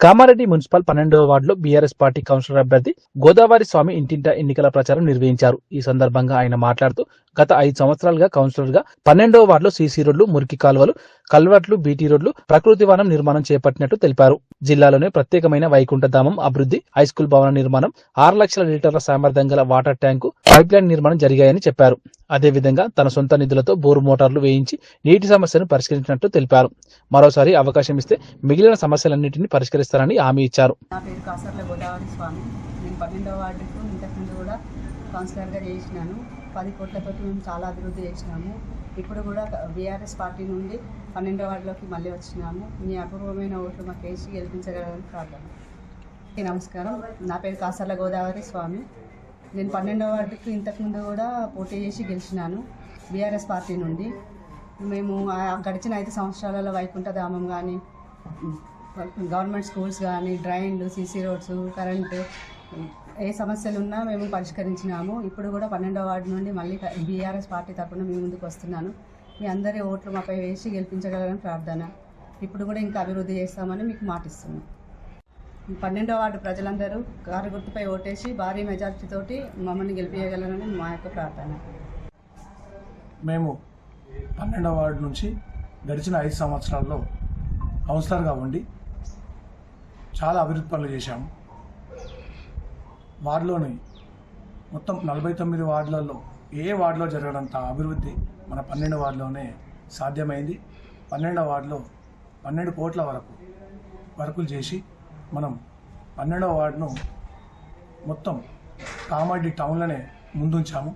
Kamareddy municipal పన్నెండవ వార్డులో BRS party councillor అభ్యర్థి గోదావరి స్వామి ఇంటింటా ఎన్నికల ప్రచారం నిర్వహించారు. ఈ సందర్భంగా ఆయన మాట్లాడుతూ గత ఐదు సంవత్సరాలుగా కౌన్సిలర్గా పన్నెండవ వార్డులో సీసీ రోడ్లు మురికి కాలువలు కల్వర్ట్లు బీటీ రోడ్లు ప్రకృతి వనం నిర్మాణం చేపట్టినట్టు తెలిపారు. జిల్లాలోనే ప్రత్యేకమైన వైకుంఠధామం అభివృద్ధి హైస్కూల్ భవన నిర్మాణం ఆరు లక్షల లీటర్ల సామర్థ్యం గల వాటర్ ట్యాంకు పైప్ లైన్ నిర్మాణం జరిగాయని చెప్పారు. అదేవిధంగా తన సొంత నిధులతో బోరు మోటార్లు వేయించి నీటి సమస్యను పరిష్కరించినట్టు తెలిపారు. మరోసారి అవకాశం ఇస్తే మిగిలిన సమస్యలన్నింటినీ పరిష్కరిస్తారని హామీ ఇచ్చారు. నా పేరు కాసర్ల గోదావరి స్వామి. నేను పన్నెండవ వార్డుకు ఇంతకుముందు కూడా కౌన్సిలర్గా చేసినాను. పది కోట్లతో మేము చాలా అభివృద్ధి చేసినాము. ఇప్పుడు కూడా బీఆర్ఎస్ పార్టీ నుండి పన్నెండవ వార్డులోకి మళ్ళీ వచ్చినాము. మీ అపూర్వమైన ఓట్లు మాకు వేసి గెలిపించగలని ప్రార్థన. ఓకే, నమస్కారం. నా పేరు కాసర్ల గోదావరి స్వామి. నేను పన్నెండవ వార్డుకి ఇంతకుముందు కూడా పోటీ చేసి గెలిచినాను బీఆర్ఎస్ పార్టీ నుండి. మేము గడిచిన ఐదు సంవత్సరాలలో వైకుంఠధామం కానీ గవర్నమెంట్ స్కూల్స్ కానీ డ్రైన్లు సీసీ రోడ్స్ కరెంటు ఏ సమస్యలు ఉన్నా మేము పరిష్కరించినాము. ఇప్పుడు కూడా పన్నెండవ వార్డు నుండి మళ్ళీ బీఆర్ఎస్ పార్టీ తరపున మీ ముందుకు వస్తున్నాను. మీ అందరి ఓట్లు మాపై వేసి గెలిపించగలరని ప్రార్థన. ఇప్పుడు కూడా ఇంకా అభివృద్ధి చేస్తామని మీకు మాటిస్తున్నాం. పన్నెండవ వార్డు ప్రజలందరూ కారు గుర్తుపై ఓటేసి భారీ మెజార్టీతోటి మమ్మల్ని గెలిపించగలరని మా యొక్క ప్రార్థన. మేము పన్నెండవ వార్డు నుంచి గడిచిన ఐదు సంవత్సరాల్లో కౌన్సిలర్గా ఉండి చాలా అభివృద్ధి పనులు చేశాము. వార్డులోని. మొత్తం నలభై తొమ్మిది వార్డులలో ఏ వార్డులో జరగడంత అభివృద్ధి మన పన్నెండు వార్డులోనే సాధ్యమైంది. పన్నెండవ వార్డులో పన్నెండు కోట్ల వరకు వర్కులు చేసి మనం పన్నెండవ వార్డును మొత్తం కామారెడ్డి టౌన్లోనే ముందుంచాము.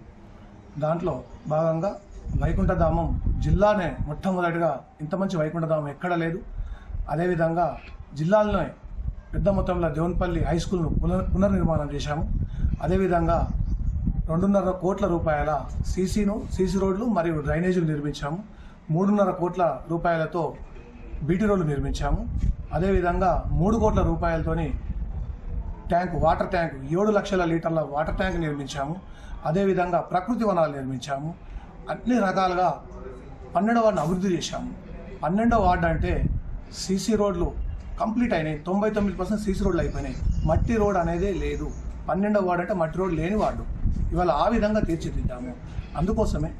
దాంట్లో భాగంగా వైకుంఠధామం జిల్లానే మొట్టమొదటిగా ఇంత మంచి వైకుంఠధామం ఎక్కడ లేదు. అదేవిధంగా జిల్లాలోనే పెద్ద మొత్తంలో దేవన్పల్లి హై స్కూల్ను పునర్ పునర్నిర్మాణం చేశాము. అదేవిధంగా రెండున్నర కోట్ల రూపాయల సీసీను సీసీ రోడ్లు మరియు డ్రైనేజీలు నిర్మించాము. మూడున్నర కోట్ల రూపాయలతో బీటీ రోడ్లు నిర్మించాము. అదేవిధంగా మూడు కోట్ల రూపాయలతోని ట్యాంకు వాటర్ ట్యాంకు ఏడు లక్షల లీటర్ల వాటర్ ట్యాంక్ నిర్మించాము. అదేవిధంగా ప్రకృతి వనాలు నిర్మించాము. అన్ని రకాలుగా పన్నెండవ వార్డును అభివృద్ధి చేశాము. పన్నెండవ వార్డు అంటే సీసీ రోడ్లు కంప్లీట్ అయినాయి. తొంభై తొమ్మిది పర్సెంట్ సీసీ రోడ్లు అయిపోయినాయి. మట్టి రోడ్ అనేదే లేదు. పన్నెండవ వార్డు అంటే మట్టి రోడ్ లేని వార్డు. ఇవాళ ఆ విధంగా తీర్చిదిద్దాము. అందుకోసమే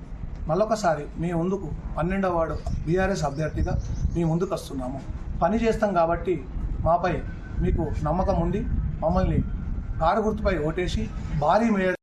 మళ్ళొకసారి మీ ముందుకు పన్నెండవ వార్డు బీఆర్ఎస్ అభ్యర్థిగా మీ ముందుకు వస్తున్నాము. పని చేస్తాం కాబట్టి మాపై మీకు నమ్మకం ఉంది. మమ్మల్ని కారు గుర్తుపై ఓటేసి భారీ మేర